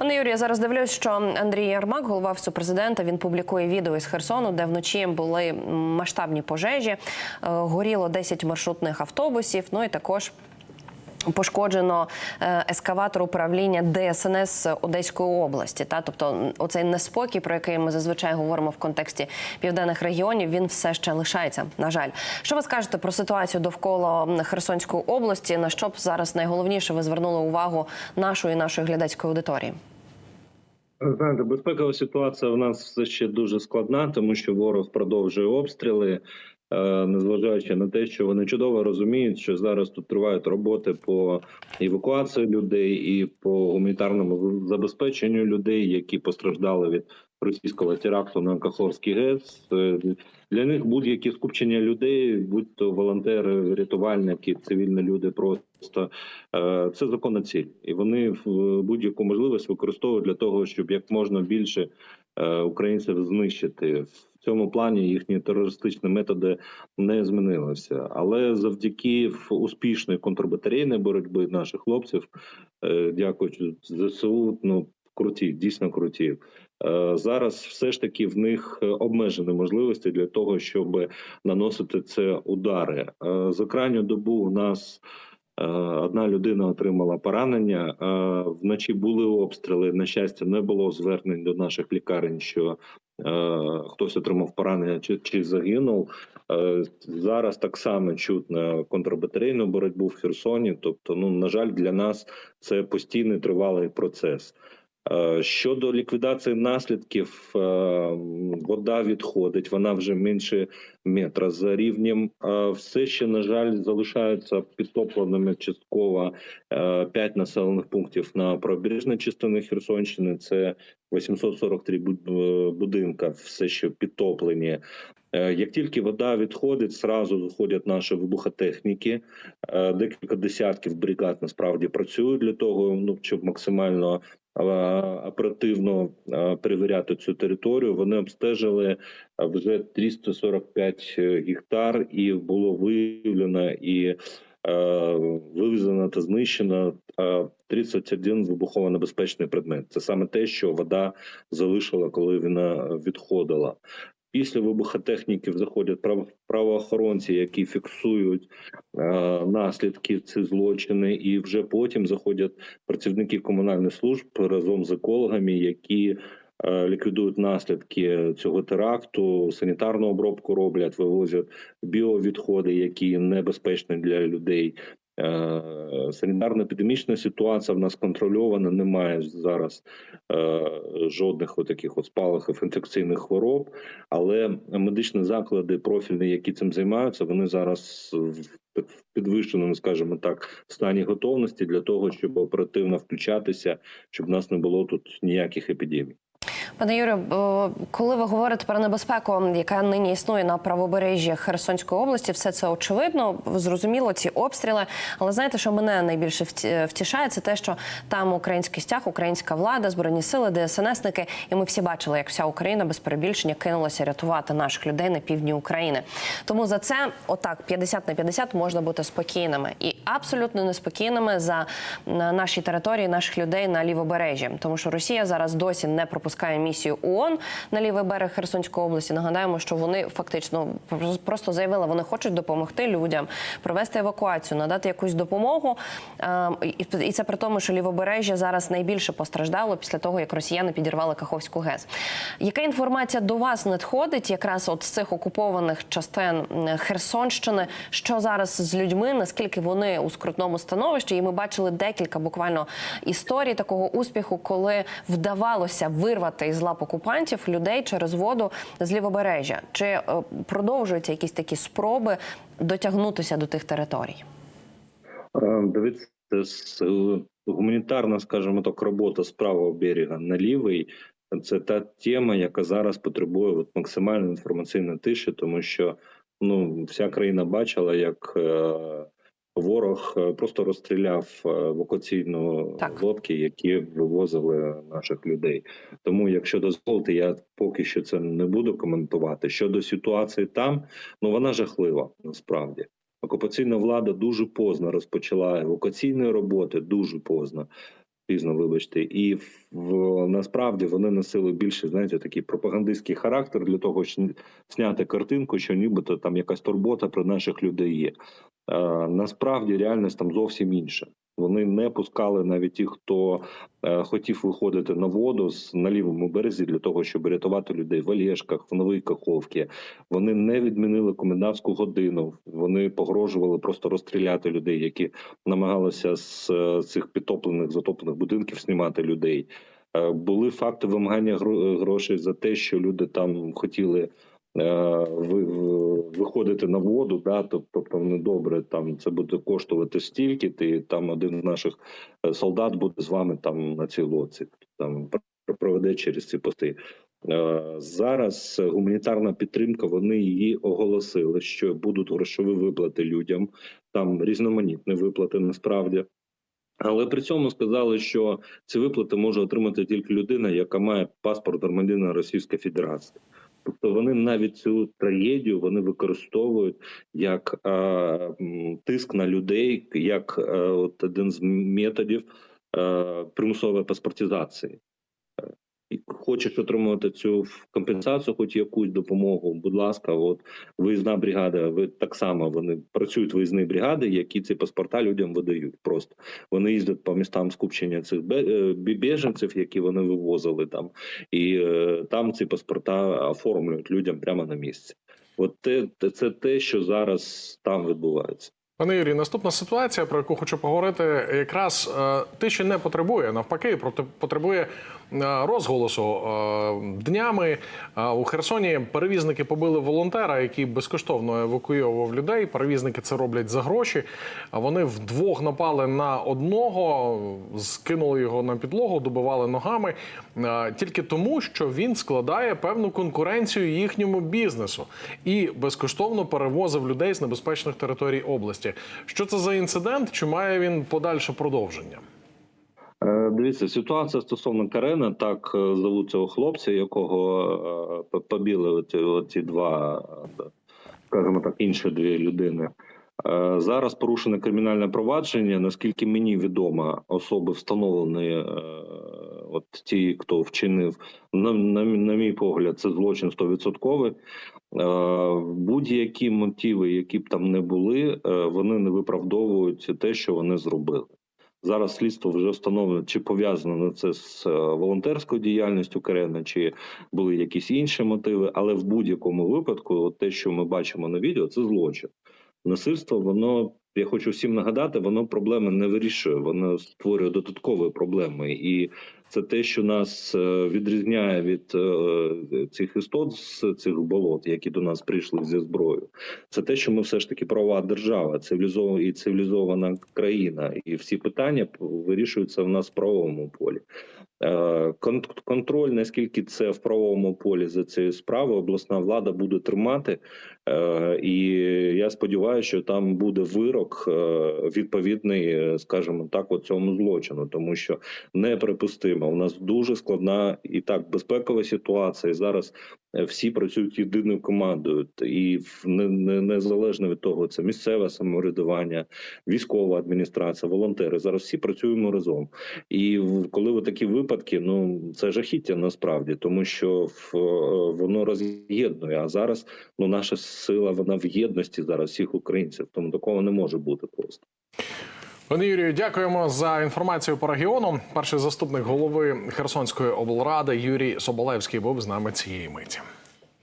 Пане Юрію, я зараз дивлюсь, що Андрій Ярмак, голова офісу президента, він публікує відео із Херсону, де вночі були масштабні пожежі. Е, Горіло 10 маршрутних автобусів. Ну і також. Пошкоджено е, ескаватор управління ДСНС Одеської області. Та тобто, оцей неспокій, про який ми зазвичай говоримо в контексті південних регіонів, він все ще лишається. На жаль, що ви скажете про ситуацію довкола Херсонської області? На що б зараз найголовніше ви звернули увагу нашої і нашої глядацької аудиторії? Знаєте, безпекова ситуація в нас все ще дуже складна, тому що ворог продовжує обстріли, е, незважаючи на те, що вони чудово розуміють, що зараз тут тривають роботи по евакуації людей і по гуманітарному забезпеченню людей, які постраждали від російського теракту на Каховський ГЕС. Е, Для них будь-які скупчення людей, будь то волонтери, рятувальники, цивільні люди, просто е, це законна ціль, і вони в будь-яку можливість використовують для того, щоб як можна більше е, українців знищити. В цьому плані їхні терористичні методи не змінилися. Але завдяки успішної контрбатарейної боротьби наших хлопців, е, дякуючи ЗСУ, ну круті, дійсно круті. Е, Зараз все ж таки в них е, обмежені можливості для того, щоб наносити це удари. Е, За крайню добу у нас одна людина отримала поранення. Вночі були обстріли. На щастя, не було звернень до наших лікарень, що хтось отримав поранення чи, чи загинув. Зараз так само чутно контрбатарейну боротьбу в Херсоні. Тобто, ну на жаль, для нас це постійний тривалий процес. Е, Щодо ліквідації наслідків, е, вода відходить, вона вже менше метра за рівнем. Е, Все ще, на жаль, залишаються підтопленими частково е, п'ять населених пунктів на правобережній частині Херсонщини. Це 843 буд- е, будинка, все ще підтоплені. Е, Як тільки вода відходить, зразу заходять наші вибухотехніки. Е, Декілька десятків бригад насправді працюють для того, ну щоб максимально е, оперативно е, перевіряти цю територію. Вони обстежили е, вже 345 гектар, і було виявлено і е, вивезено та знищено е, 31 вибухово небезпечний предмет. Це саме те, що вода залишила, коли вона відходила. Після вибухотехніків заходять прав- правоохоронці, які фіксують е, наслідки цих злочини, і вже потім заходять працівники комунальних служб разом з екологами, які е, ліквідують наслідки цього теракту, санітарну обробку роблять, вивозять біовідходи, які небезпечні для людей. Е, Санітарно-епідемічна ситуація в нас контрольована, немає зараз е, жодних таких от спалахів інфекційних хвороб, але медичні заклади профільні, які цим займаються, вони зараз в підвищеному, скажімо так, стані готовності для того, щоб оперативно включатися, щоб в нас не було тут ніяких епідемій. Пане Юрію, е, коли ви говорите про небезпеку, яка нині існує на правобережжі Херсонської області, все це очевидно, зрозуміло, ці обстріли. Але знаєте, що мене найбільше вті- втішає, це те, що там український стяг, українська влада, збройні сили, ДСНСники, і ми всі бачили, як вся Україна без перебільшення кинулася рятувати наших людей на півдні України. Тому за це, отак, 50 на 50 можна бути спокійними і абсолютно неспокійними за на нашій території наших людей на лівобережжі, тому що Росія зараз досі не пропускає місію ООН на лівий берег Херсонської області. Нагадаємо, що вони фактично просто заявили, вони хочуть допомогти людям провести евакуацію, надати якусь допомогу. Е, і- І це при тому, що лівобережжя зараз найбільше постраждало після того, як росіяни підірвали Каховську ГЕС. Яка інформація до вас надходить якраз от з цих окупованих частин Херсонщини? Що зараз з людьми? Наскільки вони у скрутному становищі? І ми бачили декілька буквально історій такого успіху, коли вдавалося вирвати із лап окупантів людей через воду з лівобережжя. Чи е, продовжуються якісь такі спроби дотягнутися до тих територій? Е, Дивіться, е, гуманітарна, скажімо так, робота з правого берега на лівий. Це та тема, яка зараз потребує от максимальної інформаційної тиші, тому що ну вся країна бачила, як ворог е, просто розстріляв е, евакуаційну Так. лодки, які вивозили наших людей. Тому, якщо дозволите, я поки що це не буду коментувати. Щодо ситуації там, ну вона жахлива насправді. Окупаційна влада дуже поздно розпочала евакуаційні роботи, дуже поздно. пізно, вибачте, і в, насправді вони носили більше, знаєте, такий пропагандистський характер для того, щоб зняти картинку, що нібито там якась турбота про наших людей є. Е, насправді реальність там зовсім інша. Вони не пускали навіть ті, хто е, хотів виходити на воду з на лівому березі для того, щоб рятувати людей в Олєшках, в Новій Каховці. Вони не відмінили комендантську годину. Вони погрожували просто розстріляти людей, які намагалися з е, цих підтоплених затоплених будинків знімати людей. Е, Були факти вимагання гро- грошей за те, що люди там хотіли е, виходити на воду. Да, тобто вони добре, там це буде коштувати стільки. Ти там один з наших е, солдат буде з вами там на цій лодці. Там проведе через ці пости. Е, Зараз гуманітарна підтримка. Вони її оголосили, що будуть грошові виплати людям. Там різноманітні виплати насправді. Але при цьому сказали, що ці виплати може отримати тільки людина, яка має паспорт громадянина Російської Федерації. Тобто вони навіть цю трагедію вони використовують як е, тиск на людей, як е, от один з методів е, примусової паспортизації. Хочеш отримувати цю компенсацію, хоч якусь допомогу. Будь ласка, от виїзна бригада. Ви так само вони працюють виїзні бригади, які ці паспорта людям видають. Просто вони їздять по містам скупчення цих е, біженців, які вони вивозили там, і е, там ці паспорта оформлюють людям прямо на місці. От те, це те, що зараз там відбувається. Пане Юрій, наступна ситуація, про яку хочу поговорити, якраз е, те, що не потребує, навпаки, проте потребує розголосу. Е, Днями е, у Херсоні перевізники побили волонтера, який безкоштовно евакуйовував людей. Перевізники це роблять за гроші. Вони вдвох напали на одного, скинули його на підлогу, добивали ногами е, тільки тому, що він складає певну конкуренцію їхньому бізнесу і безкоштовно перевозив людей з небезпечних територій області. Що це за інцидент? Чи має він подальше продовження? Е, Дивіться, ситуація стосовно Карена, так е, зовуть цього хлопця, якого е, п- побили оці, оці два, скажімо так, інші дві людини. Зараз порушене кримінальне провадження. Наскільки мені відомо, особи встановлені, от ті, хто вчинив, на, на, на мій погляд, це злочин 100%. Е, Будь-які мотиви, які б там не були, вони не виправдовують те, що вони зробили. Зараз слідство вже встановлено, чи пов'язано це з е, волонтерською діяльністю Керена, чи були якісь інші мотиви. Але в будь-якому випадку, от те, що ми бачимо на відео, це злочин. Насильство, воно я хочу всім нагадати, воно проблеми не вирішує, воно створює додаткові проблеми, і це те, що нас е, відрізняє від е, цих істот з цих болот, які до нас прийшли зі зброєю. Це те, що ми все ж таки права держава, цивілізована і цивілізована країна, і всі питання вирішуються в нас в правовому полі. Е, Контроль, наскільки це в правовому полі за цією справою, обласна влада буде тримати. І я сподіваюся, що там буде вирок відповідний, скажімо так, у цьому злочину, тому що неприпустимо. У нас дуже складна і так безпекова ситуація. Зараз е, всі працюють єдиною командою, і незалежно від того, це місцеве самоврядування, військова адміністрація, волонтери. Зараз всі працюємо разом. І коли ви такі випадки, ну це жахіття насправді, тому що е, воно роз'єднує. А зараз ну наша сила вона в єдності зараз всіх українців. Тому такого не може бути просто. Пане Юрію, дякуємо за інформацію по регіону. Перший заступник голови Херсонської облради Юрій Соболевський був з нами цієї миті.